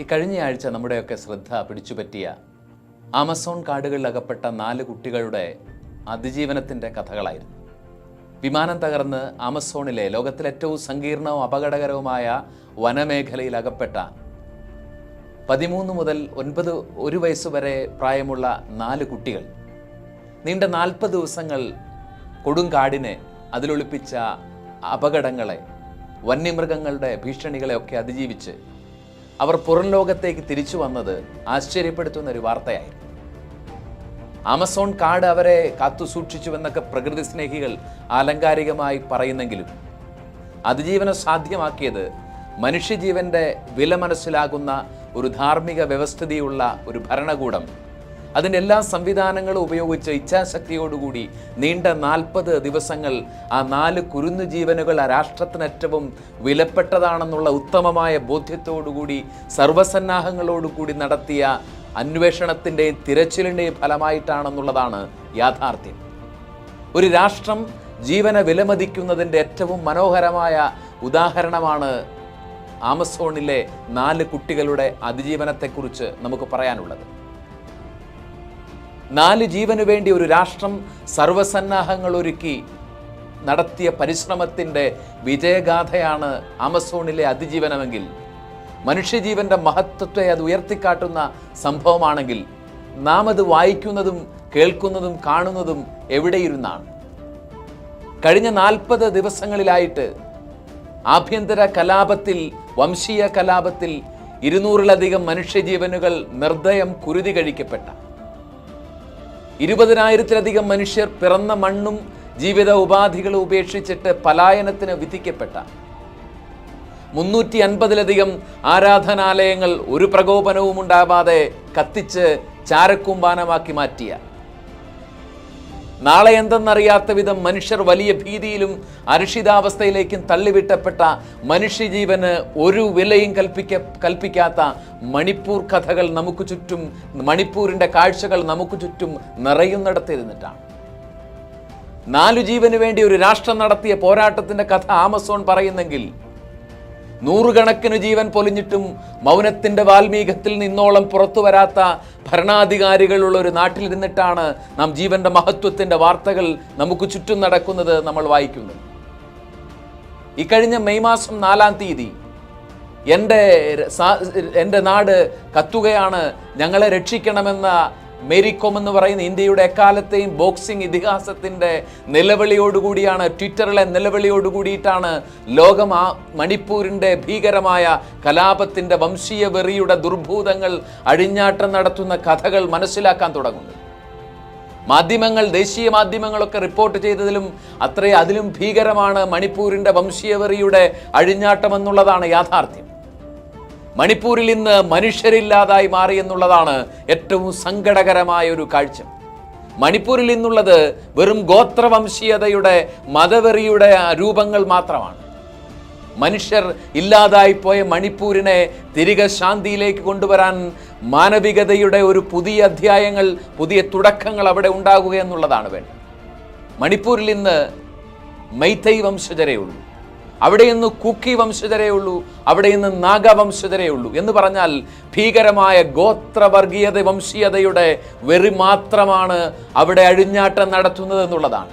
ഈ കഴിഞ്ഞയാഴ്ച നമ്മുടെയൊക്കെ ശ്രദ്ധ പിടിച്ചുപറ്റിയ ആമസോൺ കാടുകളിൽ അകപ്പെട്ട നാല് കുട്ടികളുടെ അതിജീവനത്തിന്റെ കഥകളായിരുന്നു. വിമാനം തകർന്ന് ആമസോണിലെ ലോകത്തിലെ ഏറ്റവും സങ്കീർണവും അപകടകരവുമായ വനമേഖലയിൽ അകപ്പെട്ട പതിമൂന്ന് മുതൽ ഒൻപത് ഒരു വയസ്സ് വരെ പ്രായമുള്ള നാല് കുട്ടികൾ നീണ്ട നാൽപ്പത് ദിവസങ്ങൾ കൊടുങ്കാടിനെ അതിലൊളിപ്പിച്ച അപകടങ്ങളെ വന്യമൃഗങ്ങളുടെ ഭീഷണികളെയൊക്കെ അതിജീവിച്ച് അവർ പുറം ലോകത്തേക്ക് തിരിച്ചു വന്നത് ആശ്ചര്യപ്പെടുത്തുന്ന ഒരു വാർത്തയായിരുന്നു. ആമസോൺ കാട് അവരെ കാത്തു സൂക്ഷിച്ചുവെന്നൊക്കെ പ്രകൃതി സ്നേഹികൾ ആലങ്കാരികമായി പറയുന്നെങ്കിലും അതിജീവനം സാധ്യമാക്കിയത് മനുഷ്യജീവന്റെ വില മനസ്സിലാകുന്ന ഒരു ധാർമ്മിക വ്യവസ്ഥിതിയുള്ള ഒരു ഭരണകൂടം അതിന്റെ എല്ലാ സംവിധാനങ്ങളും ഉപയോഗിച്ച് ഇച്ഛാശക്തിയോടുകൂടി നീണ്ട നാൽപ്പത് ദിവസങ്ങൾ ആ നാല് കുരുന്നു ജീവനുകൾ ആ രാഷ്ട്രത്തിന് ഏറ്റവും വിലപ്പെട്ടതാണെന്നുള്ള ഉത്തമമായ ബോധ്യത്തോടുകൂടി സർവസന്നാഹങ്ങളോടുകൂടി നടത്തിയ അന്വേഷണത്തിന്റെയും തിരച്ചിലിന്റെയും ഫലമായിട്ടാണെന്നുള്ളതാണ് യാഥാർത്ഥ്യം. ഒരു രാഷ്ട്രം ജീവനെ വിലമതിക്കുന്നതിന്റെ ഏറ്റവും മനോഹരമായ ഉദാഹരണമാണ് ആമസോണിലെ നാല് കുട്ടികളുടെ അതിജീവനത്തെക്കുറിച്ച് നമുക്ക് പറയാനുള്ളത്. നാല് ജീവനു വേണ്ടി ഒരു രാഷ്ട്രം സർവസന്നാഹങ്ങൾ ഒരുക്കി നടത്തിയ പരിശ്രമത്തിന്റെ വിജയഗാഥയാണ് ആമസോണിലെ അതിജീവനമെങ്കിൽ. മനുഷ്യജീവന്റെ മഹത്വത്തെ അത് ഉയർത്തിക്കാട്ടുന്ന സംഭവമാണെങ്കിൽ നാം അത് വായിക്കുന്നതും കേൾക്കുന്നതും കാണുന്നതും എവിടെയിരുന്നാണ്? കഴിഞ്ഞ നാൽപ്പത് ദിവസങ്ങളിലായിട്ട് ആഭ്യന്തര കലാപത്തിൽ വംശീയ കലാപത്തിൽ ഇരുന്നൂറിലധികം മനുഷ്യജീവനുകൾ നിർദ്ദയം കുരുതി കഴിക്കപ്പെട്ട ഇരുപതിനായിരത്തിലധികം മനുഷ്യർ പിറന്ന മണ്ണും ജീവിത ഉപാധികളും ഉപേക്ഷിച്ചിട്ട് പലായനത്തിന് വിധിക്കപ്പെട്ട മുന്നൂറ്റി അൻപതിലധികം ആരാധനാലയങ്ങൾ ഒരു പ്രകോപനവും ഉണ്ടാവാതെ കത്തിച്ച് ചാരക്കൂമ്പാനമാക്കി മാറ്റിയ നാളെ എന്തെന്നറിയാത്ത വിധം മനുഷ്യർ വലിയ ഭീതിയിലും അരക്ഷിതാവസ്ഥയിലേക്കും തള്ളിവിട്ടപ്പെട്ട മനുഷ്യജീവന് ഒരു വിലയും കൽപ്പിക്ക കൽപ്പിക്കാത്ത മണിപ്പൂർ കഥകൾ നമുക്ക് ചുറ്റും മണിപ്പൂരിന്റെ കാഴ്ചകൾ നമുക്ക് ചുറ്റും നിറയുന്നിടത്തിരുന്നിട്ടാണ്. നാലു ജീവന് വേണ്ടി ഒരു രാഷ്ട്രം നടത്തിയ പോരാട്ടത്തിന്റെ കഥ ആമസോൺ പറയുന്നെങ്കിൽ നൂറുകണക്കിന് ജീവൻ പൊലിഞ്ഞിട്ടും മൗനത്തിന്റെ വാൽമീകത്തിൽ നിന്നോളം പുറത്തു വരാത്ത ഭരണാധികാരികളുള്ള ഒരു നാട്ടിലിരുന്നിട്ടാണ് നാം ജീവന്റെ മഹത്വത്തിന്റെ വാർത്തകൾ നമുക്ക് ചുറ്റും നടക്കുന്നത് നമ്മൾ വായിക്കുന്നത്. ഇക്കഴിഞ്ഞ മെയ് മാസം നാലാം തീയതി എന്റെ എന്റെ നാട് കത്തുകയാണ് ഞങ്ങളെ രക്ഷിക്കണമെന്ന മേരി കോം എന്ന് പറയുന്ന ഇന്ത്യയുടെ എക്കാലത്തെയും ബോക്സിംഗ് ഇതിഹാസത്തിന്റെ നിലവിളിയോടുകൂടിയാണ് ട്വിറ്ററിലെ നിലവിളിയോടുകൂടിയിട്ടാണ് ലോകം ആ മണിപ്പൂരിന്റെ ഭീകരമായ കലാപത്തിന്റെ വംശീയ വെറിയുടെ ദുർഭൂതങ്ങൾ അഴിഞ്ഞാട്ടം നടത്തുന്ന കഥകൾ മനസ്സിലാക്കാൻ തുടങ്ങുന്നത് മാധ്യമങ്ങൾ ദേശീയ മാധ്യമങ്ങളൊക്കെ റിപ്പോർട്ട് ചെയ്തതിലും അത്രേ അതിലും ഭീകരമാണ് മണിപ്പൂരിന്റെ വംശീയവെറിയുടെ അഴിഞ്ഞാട്ടം എന്നുള്ളതാണ് യാഥാർത്ഥ്യം. മണിപ്പൂരിൽ ഇന്ന് മനുഷ്യരില്ലാതായി മാറി എന്നുള്ളതാണ് ഏറ്റവും സങ്കടകരമായ ഒരു കാഴ്ച. മണിപ്പൂരിൽ ഇന്നുള്ളത് വെറും ഗോത്രവംശീയതയുടെ മതവെറിയുടെ രൂപങ്ങൾ മാത്രമാണ്. മനുഷ്യർ ഇല്ലാതായിപ്പോയ മണിപ്പൂരിനെ തിരികെ ശാന്തിയിലേക്ക് കൊണ്ടുവരാൻ മാനവികതയുടെ ഒരു പുതിയ അധ്യായങ്ങൾ പുതിയ തുടക്കങ്ങൾ അവിടെ ഉണ്ടാകുക എന്നുള്ളതാണ് വേണ്ടത്. മണിപ്പൂരിൽ ഇന്ന് മൈത്തൈ വംശജരേ ഉള്ളൂ. അവിടെ ഇന്ന് കുക്കി വംശജരേ ഉള്ളൂ അവിടെ ഇന്ന് നാഗവംശജരേ ഉള്ളൂ എന്ന് പറഞ്ഞാൽ ഭീകരമായ ഗോത്രവർഗീയത വംശീയതയുടെ വെറി മാത്രമാണ് അവിടെ അഴിഞ്ഞാട്ടം നടത്തുന്നത് എന്നുള്ളതാണ്.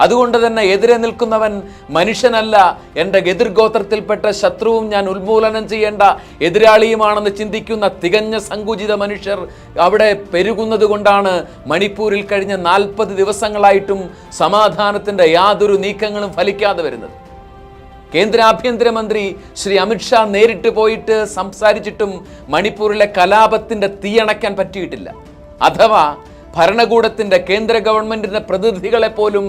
അതുകൊണ്ട് തന്നെ എതിരെ നിൽക്കുന്നവൻ മനുഷ്യനല്ല എന്റെ എതിർഗോത്രത്തിൽപ്പെട്ട ശത്രുവും ഞാൻ ഉന്മൂലനം ചെയ്യേണ്ട എതിരാളിയുമാണെന്ന് ചിന്തിക്കുന്ന തികഞ്ഞ സങ്കുചിത മനുഷ്യർ അവിടെ പെരുകുന്നത് കൊണ്ടാണ് മണിപ്പൂരിൽ കഴിഞ്ഞ നാൽപ്പത് ദിവസങ്ങളായിട്ടും സമാധാനത്തിന്റെ യാതൊരു നീക്കങ്ങളും ഫലിക്കാതെ വരുന്നത്. കേന്ദ്ര ആഭ്യന്തരമന്ത്രി ശ്രീ അമിത്ഷാ നേരിട്ട് പോയിട്ട് സംസാരിച്ചിട്ടും മണിപ്പൂരിലെ കലാപത്തിന്റെ തീയണക്കാൻ പറ്റിയിട്ടില്ല. അഥവാ ഭരണകൂടത്തിന്റെ കേന്ദ്ര ഗവൺമെന്റിന്റെ പ്രതിനിധികളെ പോലും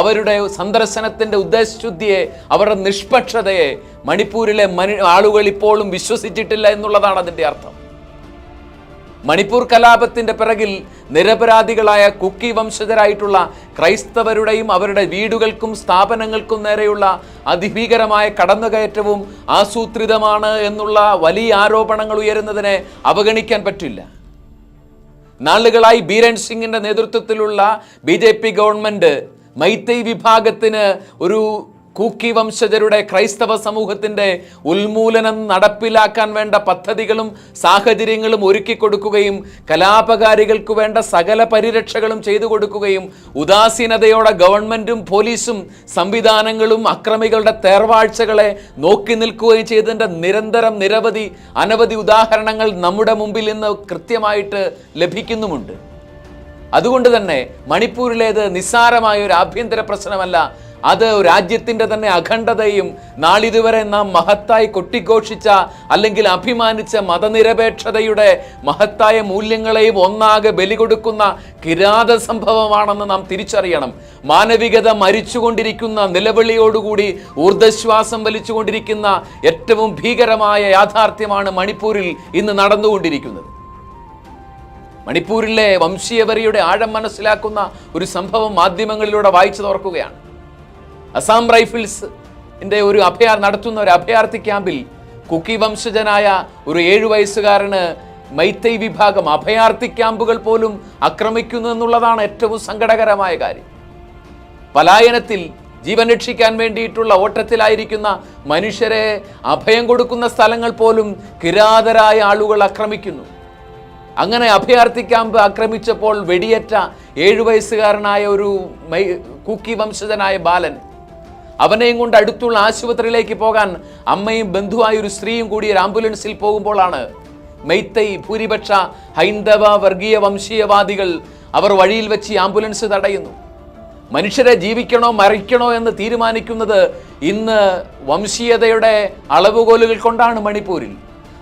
അവരുടെ സന്ദർശനത്തിന്റെ ഉദ്ദേശശുദ്ധിയെ അവരുടെ നിഷ്പക്ഷതയെ മണിപ്പൂരിലെ ആളുകൾ ഇപ്പോഴും വിശ്വസിച്ചിട്ടില്ല എന്നുള്ളതാണ് അതിന്റെ അർത്ഥം. മണിപ്പൂർ കലാപത്തിന്റെ പിറകിൽ നിരപരാധികളായ കുക്കി വംശജരായിട്ടുള്ള ക്രൈസ്തവരുടെയും അവരുടെ വീടുകൾക്കും സ്ഥാപനങ്ങൾക്കും നേരെയുള്ള അതിഭീകരമായ കടന്നുകയറ്റവും ആസൂത്രിതമാണ് എന്നുള്ള വലിയ ആരോപണങ്ങൾ ഉയരുന്നതിനെ അവഗണിക്കാൻ പറ്റില്ല. നാളുകളായി ബീരൻ സിംഗിന്റെ നേതൃത്വത്തിലുള്ള ബി ഗവൺമെന്റ് മൈത്തൈ വിഭാഗത്തിന് ഒരു കൂക്കി വംശജരുടെ ക്രൈസ്തവ സമൂഹത്തിന്റെ ഉന്മൂലനം നടപ്പിലാക്കാൻ വേണ്ട പദ്ധതികളും സാഹചര്യങ്ങളും ഒരുക്കി കൊടുക്കുകയും കലാപകാരികൾക്ക് വേണ്ട സകല പരിരക്ഷകളും ചെയ്തു കൊടുക്കുകയും ഉദാസീനതയോടെ ഗവൺമെന്റും പോലീസും സംവിധാനങ്ങളും അക്രമികളുടെ തേർവാഴ്ചകളെ നോക്കി നിൽക്കുകയും ചെയ്തതിന്റെ നിരന്തരം നിരവധി അനവധി ഉദാഹരണങ്ങൾ നമ്മുടെ മുമ്പിൽ ഇന്ന് കൃത്യമായിട്ട് ലഭിക്കുന്നുമുണ്ട്. അതുകൊണ്ട് തന്നെ മണിപ്പൂരിലേത് നിസ്സാരമായ ഒരു ആഭ്യന്തര പ്രശ്നമല്ല അത് രാജ്യത്തിന്റെ തന്നെ അഖണ്ഡതയും നാളിതുവരെ നാം മഹത്തായി കൊട്ടിഘോഷിച്ച അല്ലെങ്കിൽ അഭിമാനിച്ച മതനിരപേക്ഷതയുടെ മഹത്തായ മൂല്യങ്ങളെയും ഒന്നാകെ ബലി കൊടുക്കുന്ന കിരാത സംഭവമാണെന്ന് നാം തിരിച്ചറിയണം. മാനവികത മരിച്ചുകൊണ്ടിരിക്കുന്ന നിലവിളിയോടുകൂടി ഊർദ്ധശ്വാസം വലിച്ചുകൊണ്ടിരിക്കുന്ന ഏറ്റവും ഭീകരമായ യാഥാർത്ഥ്യമാണ് മണിപ്പൂരിൽ ഇന്ന് നടന്നുകൊണ്ടിരിക്കുന്നത്. മണിപ്പൂരിലെ വംശീയവരിയുടെ ആഴം മനസ്സിലാക്കുന്ന ഒരു സംഭവം മാധ്യമങ്ങളിലൂടെ വായിച്ചു തോർക്കുകയാണ്. അസാം റൈഫിൾസ് ഒരു അഭയാർ നടത്തുന്ന ഒരു അഭയാർത്ഥി ക്യാമ്പിൽ കുക്കി വംശജനായ ഒരു ഏഴു വയസ്സുകാരന് മൈത്തൈ വിഭാഗം അഭയാർത്ഥി ക്യാമ്പുകൾ പോലും ആക്രമിക്കുന്നു എന്നുള്ളതാണ് ഏറ്റവും സങ്കടകരമായ കാര്യം. പലായനത്തിൽ ജീവൻ രക്ഷിക്കാൻ വേണ്ടിയിട്ടുള്ള ഓട്ടത്തിലായിരിക്കുന്ന മനുഷ്യരെ അഭയം കൊടുക്കുന്ന സ്ഥലങ്ങൾ പോലും കിരാതരായ ആളുകൾ ആക്രമിക്കുന്നു. അങ്ങനെ അഭയാർത്ഥി ക്യാമ്പ് ആക്രമിച്ചപ്പോൾ വെടിയേറ്റ ഏഴു വയസ്സുകാരനായ ഒരു കുക്കി കൂക്കി വംശജനായ ബാലൻ അവനെയും കൊണ്ട് അടുത്തുള്ള ആശുപത്രിയിലേക്ക് പോകാൻ അമ്മയും ബന്ധുവായ ഒരു സ്ത്രീയും കൂടി ഒരു ആംബുലൻസിൽ പോകുമ്പോഴാണ് മെയ്ത്തൈ ഭൂരിപക്ഷ ഹൈന്ദവ വർഗീയ വംശീയവാദികൾ അവർ വഴിയിൽ വെച്ച് ആംബുലൻസ് തടയുന്നു. മനുഷ്യരെ ജീവിക്കണോ മരിക്കണോ എന്ന് തീരുമാനിക്കുന്നത് ഇന്ന് വംശീയതയുടെ അളവുകോലുകൾ കൊണ്ടാണ് മണിപ്പൂരിൽ.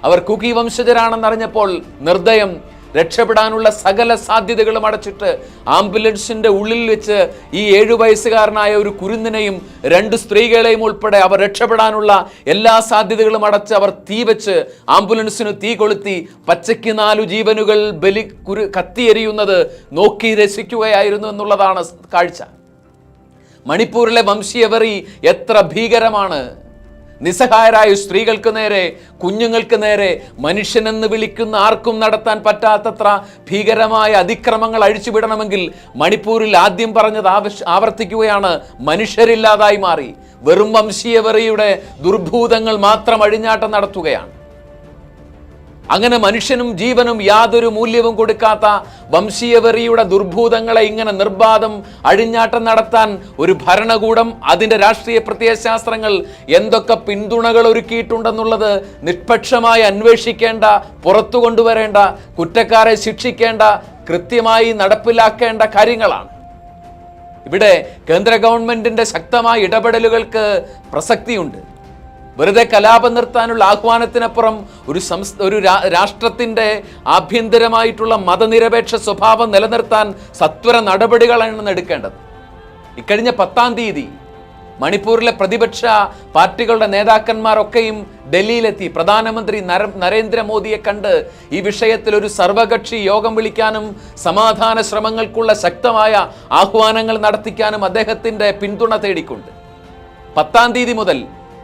അവർ കുകി വംശജരാണെന്നറിഞ്ഞപ്പോൾ നിർദ്ദയം രക്ഷപ്പെടാനുള്ള സകല സാധ്യതകളും അടച്ചിട്ട് ആംബുലൻസിന്റെ ഉള്ളിൽ വെച്ച് ഈ ഏഴു വയസ്സുകാരനായ ഒരു കുരുന്നിനെയും രണ്ട് സ്ത്രീകളെയും ഉൾപ്പെടെ അവർ രക്ഷപ്പെടാനുള്ള എല്ലാ സാധ്യതകളും അടച്ച് അവർ തീ വെച്ച് ആംബുലൻസിന് തീ കൊളുത്തി പച്ചയ്ക്ക് നാലു ജീവനുകൾ ബലി കുരു കത്തിയെരിയുന്നത് നോക്കി രസിക്കുകയായിരുന്നു എന്നുള്ളതാണ് കാഴ്ച. മണിപ്പൂരിലെ വംശീയവറി എത്ര ഭീകരമാണ്. നിസ്സഹായരായ സ്ത്രീകൾക്ക് നേരെ കുഞ്ഞുങ്ങൾക്ക് നേരെ മനുഷ്യനെന്ന് വിളിക്കുന്ന ആർക്കും നടത്താൻ പറ്റാത്തത്ര ഭീകരമായ അതിക്രമങ്ങൾ അഴിച്ചുവിടണമെങ്കിൽ മണിപ്പൂരിൽ ആദ്യം പറഞ്ഞത് ആവർത്തിക്കുകയാണ്. മനുഷ്യരില്ലാതായി മാറി. വെറും വംശീയവെറിയുടെ ദുർഭൂതങ്ങൾ മാത്രം അഴിഞ്ഞാട്ടം നടത്തുകയാണ്. അങ്ങനെ മനുഷ്യനും ജീവനും യാതൊരു മൂല്യവും കൊടുക്കാത്ത വംശീയവെറിയുടെ ദുർഭൂതങ്ങളെ ഇങ്ങനെ നിർബാധം അഴിഞ്ഞാട്ടം നടത്താൻ ഒരു ഭരണകൂടം അതിന്റെ രാഷ്ട്രീയ പ്രത്യയശാസ്ത്രങ്ങൾ എന്തൊക്കെ പിന്തുണകൾ ഒരുക്കിയിട്ടുണ്ടെന്നുള്ളത് നിഷ്പക്ഷമായി അന്വേഷിക്കേണ്ട പുറത്തു കൊണ്ടുവരേണ്ട കുറ്റക്കാരെ ശിക്ഷിക്കേണ്ട കൃത്യമായി നടപ്പിലാക്കേണ്ട കാര്യങ്ങളാണ്. ഇവിടെ കേന്ദ്ര ഗവൺമെന്റിന്റെ ശക്തമായ ഇടപെടലുകൾക്ക് പ്രസക്തിയുണ്ട്. വെറുതെ കലാപം നിർത്താനുള്ള ആഹ്വാനത്തിനപ്പുറം ഒരു സംസ്ഥ ഒരു രാഷ്ട്രത്തിന്റെ ആഭ്യന്തരമായിട്ടുള്ള മതനിരപേക്ഷ സ്വഭാവം നിലനിർത്താൻ സത്വര നടപടികളാണ് എടുക്കേണ്ടത്. ഇക്കഴിഞ്ഞ പത്താം തീയതി മണിപ്പൂരിലെ പ്രതിപക്ഷ പാർട്ടികളുടെ നേതാക്കന്മാരൊക്കെയും ഡൽഹിയിലെത്തി. പ്രധാനമന്ത്രി നര നരേന്ദ്രമോദിയെ കണ്ട് ഈ വിഷയത്തിൽ ഒരു സർവകക്ഷി യോഗം വിളിക്കാനും സമാധാന ശ്രമങ്ങൾക്കുള്ള ശക്തമായ ആഹ്വാനങ്ങൾ നടത്തിക്കാനും അദ്ദേഹത്തിന്റെ പിന്തുണ തേടിക്കൊണ്ട്. പത്താം തീയതി മുതൽ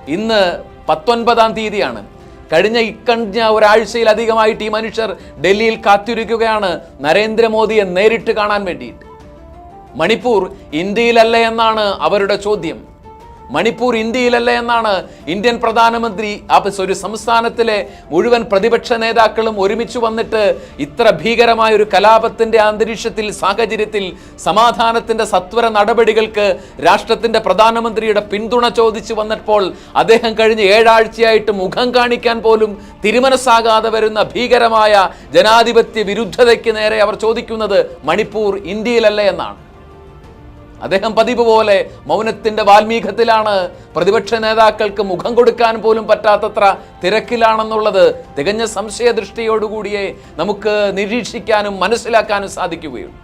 ഇന്ന് പത്തൊൻപതാം തീയതിയാണ്. കഴിഞ്ഞ ഇക്കഴിഞ്ഞ ഒരാഴ്ചയിലധികമായിട്ട് ഈ മനുഷ്യർ ഡൽഹിയിൽ കാത്തിരിക്കുകയാണ് നരേന്ദ്രമോദിയെ നേരിട്ട് കാണാൻ വേണ്ടിയിട്ട്. മണിപ്പൂർ ഇന്ത്യയിലല്ല എന്നാണ് അവരുടെ ചോദ്യം. മണിപ്പൂർ ഇന്ത്യയിലല്ല എന്നാണ് ഇന്ത്യൻ പ്രധാനമന്ത്രി ഒരു സംസ്ഥാനത്തിലെ മുഴുവൻ പ്രതിപക്ഷ നേതാക്കളും ഒരുമിച്ച് വന്നിട്ട് ഇത്ര ഭീകരമായ ഒരു കലാപത്തിന്റെ അന്തരീക്ഷത്തിൽ സാഹചര്യത്തിൽ സമാധാനത്തിന്റെ സത്വര നടപടികൾക്ക് രാഷ്ട്രത്തിന്റെ പ്രധാനമന്ത്രിയുടെ പിന്തുണ ചോദിച്ചു വന്നപ്പോൾ അദ്ദേഹം കഴിഞ്ഞ ഏഴാഴ്ചയായിട്ട് മുഖം കാണിക്കാൻ പോലും തിരുമനസ്സാകാതെ വരുന്ന ഭീകരമായ ജനാധിപത്യ വിരുദ്ധതയ്ക്ക് നേരെ അവർ ചോദിക്കുന്നത് മണിപ്പൂർ ഇന്ത്യയിലല്ല എന്നാണ്. അദ്ദേഹം പതിവ് പോലെ മൗനത്തിന്റെ വാൽമീകത്തിലാണ്. പ്രതിപക്ഷ നേതാക്കൾക്ക് മുഖം കൊടുക്കാൻ പോലും പറ്റാത്തത്ര തിരക്കിലാണെന്നുള്ളത് തികഞ്ഞ സംശയദൃഷ്ടിയോടുകൂടിയേ നമുക്ക് നിരീക്ഷിക്കാനും മനസ്സിലാക്കാനും സാധിക്കുകയുള്ളൂ.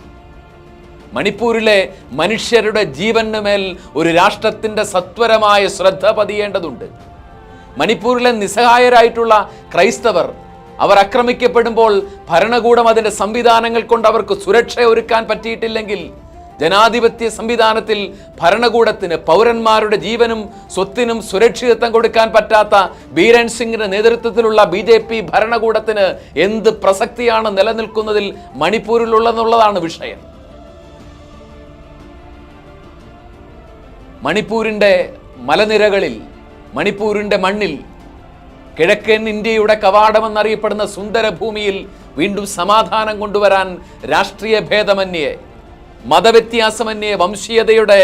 മണിപ്പൂരിലെ മനുഷ്യരുടെ ജീവന് മേൽ ഒരു രാഷ്ട്രത്തിന്റെ സത്വരമായ ശ്രദ്ധ പതിയേണ്ടതുണ്ട്. മണിപ്പൂരിലെ നിസ്സഹായരായിട്ടുള്ള ക്രൈസ്തവർ അവർ ആക്രമിക്കപ്പെടുമ്പോൾ ഭരണകൂടം അതിന്റെ സംവിധാനങ്ങൾ കൊണ്ട് അവർക്ക് സുരക്ഷ ഒരുക്കാൻ പറ്റിയിട്ടില്ലെങ്കിൽ ജനാധിപത്യ സംവിധാനത്തിൽ ഭരണകൂടത്തിന് പൗരന്മാരുടെ ജീവനും സ്വത്തിനും സുരക്ഷിതത്വം കൊടുക്കാൻ പറ്റാത്ത ബീരൻ സിംഗിന്റെ നേതൃത്വത്തിലുള്ള ബി ജെ പി ഭരണകൂടത്തിന് എന്ത് പ്രസക്തിയാണ് നിലനിൽക്കുന്നതിൽ മണിപ്പൂരിലുള്ളതെന്നുള്ളതാണ് വിഷയം. മണിപ്പൂരിന്റെ മലനിരകളിൽ മണിപ്പൂരിന്റെ മണ്ണിൽ കിഴക്കൻ ഇന്ത്യയുടെ കവാടമെന്നറിയപ്പെടുന്ന സുന്ദരഭൂമിയിൽ വീണ്ടും സമാധാനം കൊണ്ടുവരാൻ രാഷ്ട്രീയ ഭേദമന്യേ മതവ്യത്യാസമന്യേ വംശീയതയുടെ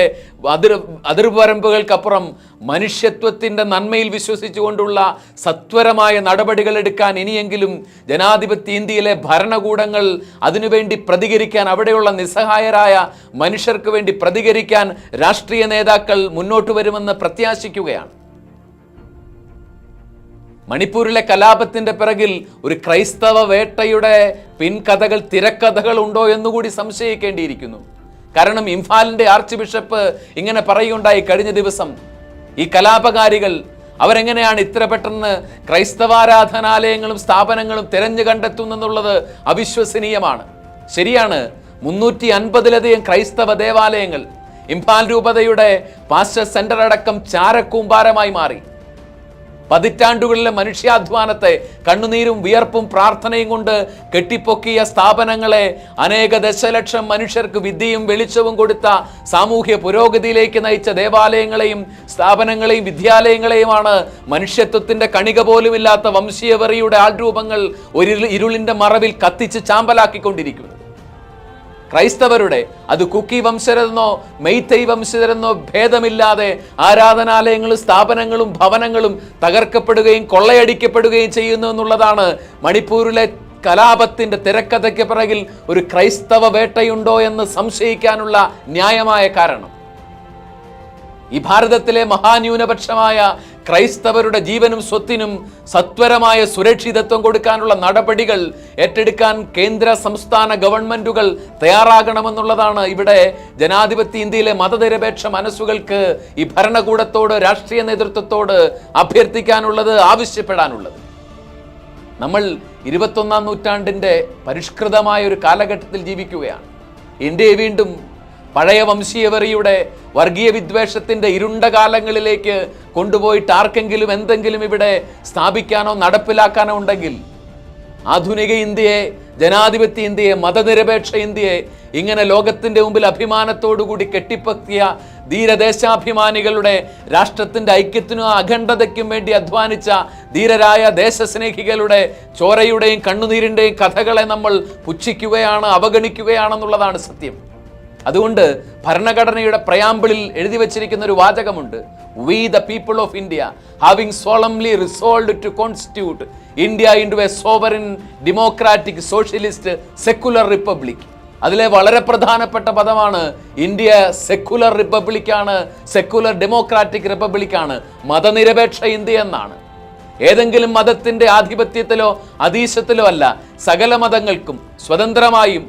അതിർ അതിർവരമ്പുകൾക്കപ്പുറം മനുഷ്യത്വത്തിന്റെ നന്മയിൽ വിശ്വസിച്ചുകൊണ്ടുള്ള സത്വരമായ നടപടികൾ എടുക്കാൻ ഇനിയെങ്കിലും ജനാധിപത്യ ഇന്ത്യയിലെ ഭരണകൂടങ്ങൾ അതിനുവേണ്ടി പ്രതികരിക്കാൻ അവിടെയുള്ള നിസ്സഹായരായ മനുഷ്യർക്ക് വേണ്ടി പ്രതികരിക്കാൻ രാഷ്ട്രീയ നേതാക്കൾ മുന്നോട്ട് വരുമെന്ന് പ്രത്യാശിക്കുകയാണ്. മണിപ്പൂരിലെ കലാപത്തിന്റെ പിറകിൽ ഒരു ക്രൈസ്തവ വേട്ടയുടെ പിൻകഥകൾ തിരക്കഥകൾ ഉണ്ടോ എന്നുകൂടി സംശയിക്കേണ്ടിയിരിക്കുന്നു. കാരണം ഇംഫാലിന്റെ ആർച്ച് ബിഷപ്പ് ഇങ്ങനെ പറയുകയുണ്ടായി കഴിഞ്ഞ ദിവസം. ഈ കലാപകാരികൾ അവരെങ്ങനെയാണ് ഇത്ര പെട്ടെന്ന് ക്രൈസ്തവാരാധനാലയങ്ങളും സ്ഥാപനങ്ങളും തിരഞ്ഞു കണ്ടെത്തുന്നെന്നുള്ളത് അവിശ്വസനീയമാണ്. ശരിയാണ് മുന്നൂറ്റി അൻപതിലധികം ക്രൈസ്തവ ദേവാലയങ്ങൾ ഇംഫാൽ രൂപതയുടെ പാസ്റ്റർ സെന്റർ അടക്കം ചാരക്കൂമ്പാരമായി മാറി. പതിറ്റാണ്ടുകളിലെ മനുഷ്യാധ്വാനത്തെ കണ്ണുനീരും വിയർപ്പും പ്രാർത്ഥനയും കൊണ്ട് കെട്ടിപ്പൊക്കിയ സ്ഥാപനങ്ങളെ അനേക ദശലക്ഷം മനുഷ്യർക്ക് വിദ്യയും വെളിച്ചവും കൊടുത്ത സാമൂഹ്യ പുരോഗതിയിലേക്ക് നയിച്ച ദേവാലയങ്ങളെയും സ്ഥാപനങ്ങളെയും വിദ്യാലയങ്ങളെയുമാണ് മനുഷ്യത്വത്തിന്റെ കണിക പോലുമില്ലാത്ത വംശീയവറിയുടെ ആൾരൂപങ്ങൾ ഒരു ഇരുളിന്റെ മറവിൽ കത്തിച്ച് ചാമ്പലാക്കിക്കൊണ്ടിരിക്കുന്നത്. ക്രൈസ്തവരുടെ അത് കുക്കി വംശരെന്നോ മെയ്തൈ വംശജരെന്നോ ഭേദമില്ലാതെ ആരാധനാലയങ്ങളും സ്ഥാപനങ്ങളും ഭവനങ്ങളും തകർക്കപ്പെടുകയും കൊള്ളയടിക്കപ്പെടുകയും ചെയ്യുന്നു എന്നുള്ളതാണ് മണിപ്പൂരിലെ കലാപത്തിന്റെ തിരക്കഥയ്ക്ക് പിറകിൽ ഒരു ക്രൈസ്തവ വേട്ടയുണ്ടോ എന്ന് സംശയിക്കാനുള്ള ന്യായമായ കാരണം. ഈ ഭാരതത്തിലെ മഹാന്യൂനപക്ഷമായ ക്രൈസ്തവരുടെ ജീവനും സ്വത്തിനും സത്വരമായ സുരക്ഷിതത്വം കൊടുക്കാനുള്ള നടപടികൾ ഏറ്റെടുക്കാൻ കേന്ദ്ര സംസ്ഥാന ഗവൺമെന്റുകൾ തയ്യാറാകണമെന്നുള്ളതാണ് ഇവിടെ ജനാധിപത്യ ഇന്ത്യയിലെ മതനിരപേക്ഷ മനസ്സുകൾക്ക് ഈ ഭരണകൂടത്തോട് രാഷ്ട്രീയ നേതൃത്വത്തോട് അഭ്യർത്ഥിക്കാനുള്ളത് ആവശ്യപ്പെടാനുള്ളത്. നമ്മൾ ഇരുപത്തൊന്നാം നൂറ്റാണ്ടിന്റെ പരിഷ്കൃതമായ ഒരു കാലഘട്ടത്തിൽ ജീവിക്കുകയാണ്. ഇന്ത്യയെ വീണ്ടും പഴയ വംശീയവറിയുടെ വർഗീയ വിദ്വേഷത്തിന്റെ ഇരുണ്ട കാലങ്ങളിലേക്ക് കൊണ്ടുപോയിട്ട് ആർക്കെങ്കിലും എന്തെങ്കിലും ഇവിടെ സ്ഥാപിക്കാനോ നടപ്പിലാക്കാനോ ഉണ്ടെങ്കിൽ ആധുനിക ഇന്ത്യയെ ജനാധിപത്യ ഇന്ത്യയെ മതനിരപേക്ഷ ഇന്ത്യയെ ഇങ്ങനെ ലോകത്തിന്റെ മുമ്പിൽ അഭിമാനത്തോടുകൂടി കെട്ടിപ്പക്കിയ ധീരദേശാഭിമാനികളുടെ രാഷ്ട്രത്തിന്റെ ഐക്യത്തിനും അഖണ്ഡതയ്ക്കും വേണ്ടി അധ്വാനിച്ച ധീരരായ ദേശസ്നേഹികളുടെ ചോരയുടെയും കണ്ണുനീരിന്റെയും കഥകളെ നമ്മൾ പുച്ഛിക്കുകയാണ് അവഗണിക്കുകയാണെന്നുള്ളതാണ് സത്യം. അതുകൊണ്ട് ഭരണഘടനയുടെ പ്രയാമ്പിളിൽ എഴുതി വച്ചിരിക്കുന്ന ഒരു വാചകമുണ്ട് we the people of India having solemnly resolve to constitute India into a sovereign democratic socialist secular republic അതിലെ വളരെ പ്രധാനപ്പെട്ട പദമാണ് ഇന്ത്യ സെക്കുലർ റിപ്പബ്ലിക്കാണ് സെക്കുലർ ഡെമോക്രാറ്റിക് റിപ്പബ്ലിക്കാണ് മതനിരപേക്ഷ ഇന്ത്യ എന്നാണ്. ഏതെങ്കിലും മതത്തിന്റെ ആധിപത്യത്തിലോ അതീശത്തിലോ അല്ല സകല മതങ്ങൾക്കും സ്വതന്ത്രമായും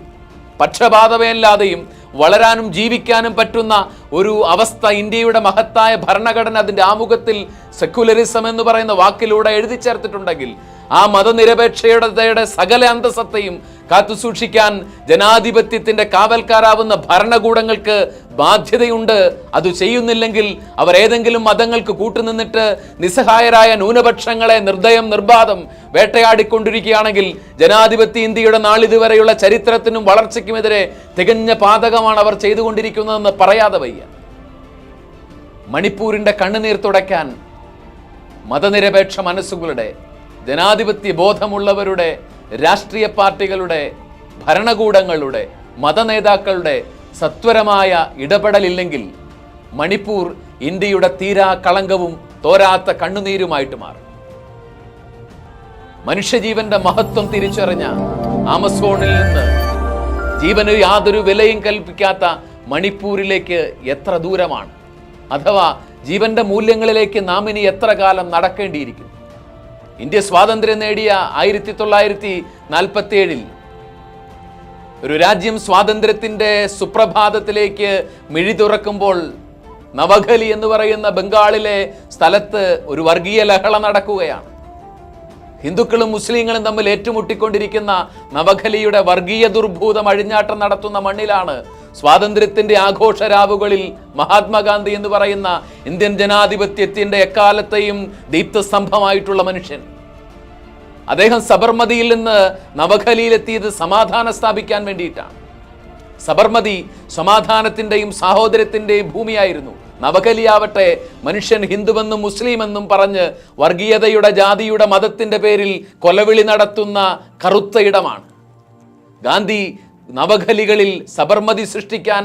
പക്ഷപാതമേല്ലാതെയും വളരാനും ജീവിക്കാനും പറ്റുന്ന ഒരു അവസ്ഥ ഇന്ത്യയുടെ മഹത്തായ ഭരണഘടന അതിന്റെ ആമുഖത്തിൽ സെക്യുലറിസം എന്ന് പറയുന്ന വാക്കിലൂടെ എഴുതി ചേർത്തിട്ടുണ്ടെങ്കിൽ ആ മതനിരപേക്ഷയുടെ സകല അന്തസത്തയും കാത്തുസൂക്ഷിക്കാൻ ജനാധിപത്യത്തിന്റെ കാവൽക്കാരാവുന്ന ഭരണകൂടങ്ങൾക്ക് ബാധ്യതയുണ്ട്. അത് ചെയ്യുന്നില്ലെങ്കിൽ അവർ ഏതെങ്കിലും മതങ്ങൾക്ക് കൂട്ടുനിന്നിട്ട് നിസ്സഹായരായ ന്യൂനപക്ഷങ്ങളെ നിർദ്ദയം നിർബാധം വേട്ടയാടിക്കൊണ്ടിരിക്കുകയാണെങ്കിൽ ജനാധിപത്യ ഇന്ത്യയുടെ നാളിതുവരെയുള്ള ചരിത്രത്തിനും വളർച്ചയ്ക്കുമെതിരെ തികഞ്ഞ പാതകമാണ് അവർ ചെയ്തുകൊണ്ടിരിക്കുന്നതെന്ന് പറയാതെ വയ്യ. മണിപ്പൂരിന്റെ കണ്ണുനീർ തുടയ്ക്കാൻ മതനിരപേക്ഷ മനസ്സുകളുടെ ജനാധിപത്യ ബോധമുള്ളവരുടെ രാഷ്ട്രീയ പാർട്ടികളുടെ ഭരണകൂടങ്ങളുടെ മതനേതാക്കളുടെ സത്വരമായ ഇടപെടലില്ലെങ്കിൽ മണിപ്പൂർ ഇന്ത്യയുടെ തീരാ കളങ്കവും തോരാത്ത കണ്ണുനീരുമായിട്ട് മാറും. മനുഷ്യജീവന്റെ മഹത്വം തിരിച്ചറിഞ്ഞ ആമസോണിൽ നിന്ന് ജീവന് യാതൊരു വിലയും കൽപ്പിക്കാത്ത മണിപ്പൂരിലേക്ക് എത്ര ദൂരമാണ്? അഥവാ ജീവന്റെ മൂല്യങ്ങളിലേക്ക് നാം ഇനി എത്ര കാലം നടക്കേണ്ടിയിരിക്കുന്നു? ഇന്ത്യ സ്വാതന്ത്ര്യം നേടിയ ആയിരത്തി തൊള്ളായിരത്തി നാൽപ്പത്തി ഏഴിൽ ഒരു രാജ്യം സ്വാതന്ത്ര്യത്തിന്റെ സുപ്രഭാതത്തിലേക്ക് മിഴി തുറക്കുമ്പോൾ നവഖലി എന്ന് പറയുന്ന ബംഗാളിലെ സ്ഥലത്ത് ഒരു വർഗീയ ലഹള നടക്കുകയാണ്. ഹിന്ദുക്കളും മുസ്ലിങ്ങളും തമ്മിൽ ഏറ്റുമുട്ടിക്കൊണ്ടിരിക്കുന്ന നവഖലിയുടെ വർഗീയ ദുർഭൂതം അഴിഞ്ഞാട്ടം നടത്തുന്ന മണ്ണിലാണ് സ്വാതന്ത്ര്യത്തിന്റെ ആഘോഷരാവുകളിൽ മഹാത്മാഗാന്ധി എന്ന് പറയുന്ന ഇന്ത്യൻ ജനാധിപത്യത്തിന്റെ എക്കാലത്തെയും ദീപ്തസ്തംഭമായിട്ടുള്ള മനുഷ്യൻ. അദ്ദേഹം സബർമതിയിൽ നിന്ന് നവഖലിയിലെത്തിയത് സമാധാനം സ്ഥാപിക്കാൻ വേണ്ടിയിട്ടാണ്. സബർമതി സമാധാനത്തിന്റെയും സാഹോദര്യത്തിന്റെയും ഭൂമിയായിരുന്നു. നവകലിയാവട്ടെ മനുഷ്യൻ ഹിന്ദുവെന്നും മുസ്ലിമെന്നും പറഞ്ഞ് വർഗീയതയുടെ ജാതിയുടെ മതത്തിന്റെ പേരിൽ കൊലവിളി നടത്തുന്ന കറുത്ത ഇടമാണ്. ഗാന്ധി നവകലികളിൽ സബർമതി സൃഷ്ടിക്കാൻ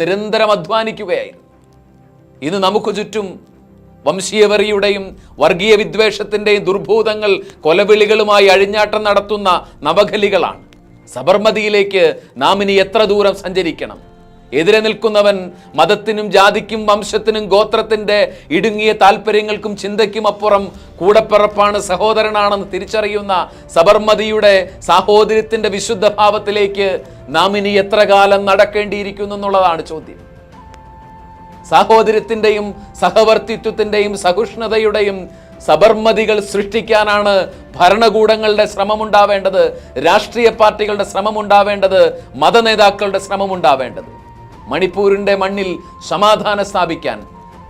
നിരന്തരം അധ്വാനിക്കുകയായിരുന്നു. ഇന്ന് നമുക്ക് ചുറ്റും വംശീയവെറിയുടെയും വർഗീയ വിദ്വേഷത്തിന്റെയും ദുർഭൂതങ്ങൾ കൊലവിളികളുമായി അഴിഞ്ഞാട്ടം നടത്തുന്ന നവകലികളാണ്. സബർമതിയിലേക്ക് നാം ഇനി എത്ര ദൂരം സഞ്ചരിക്കണം? എതിരെ നിൽക്കുന്നവൻ മതത്തിനും ജാതിക്കും വംശത്തിനും ഗോത്രത്തിന്റെ ഇടുങ്ങിയ താല്പര്യങ്ങൾക്കും ചിന്തയ്ക്കും അപ്പുറം കൂടപ്പിറപ്പാണ് സഹോദരനാണെന്ന് തിരിച്ചറിയുന്ന സബർമതിയുടെ സാഹോദര്യത്തിന്റെ വിശുദ്ധ ഭാവത്തിലേക്ക് നാം ഇനി എത്ര കാലം നടക്കേണ്ടിയിരിക്കുന്നു എന്നുള്ളതാണ് ചോദ്യം. സാഹോദര്യത്തിന്റെയും സഹവർത്തിത്വത്തിന്റെയും സഹിഷ്ണുതയുടെയും സബർമതികൾ സൃഷ്ടിക്കാനാണ് ഭരണകൂടങ്ങളുടെ ശ്രമമുണ്ടാവേണ്ടത് രാഷ്ട്രീയ പാർട്ടികളുടെ ശ്രമമുണ്ടാവേണ്ടത് മതനേതാക്കളുടെ ശ്രമമുണ്ടാവേണ്ടത്. മണിപ്പൂരിന്റെ മണ്ണിൽ സമാധാനം സ്ഥാപിക്കാൻ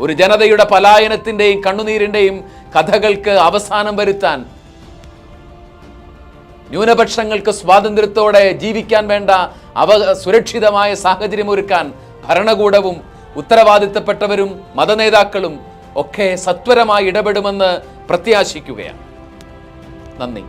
ഒരു ജനതയുടെ പലായനത്തിന്റെയും കണ്ണുനീരിന്റെയും കഥകൾക്ക് അവസാനം വരുത്താൻ ന്യൂനപക്ഷങ്ങൾക്ക് സ്വാതന്ത്ര്യത്തോടെ ജീവിക്കാൻ വേണ്ട അവ സുരക്ഷിതമായ സാഹചര്യമൊരുക്കാൻ ഭരണകൂടവും ഉത്തരവാദിത്തപ്പെട്ടവരും മതനേതാക്കളും ഒക്കെ സത്വരമായി ഇടപെടുമെന്ന് പ്രത്യാശിക്കുകയാണ്. നന്ദി.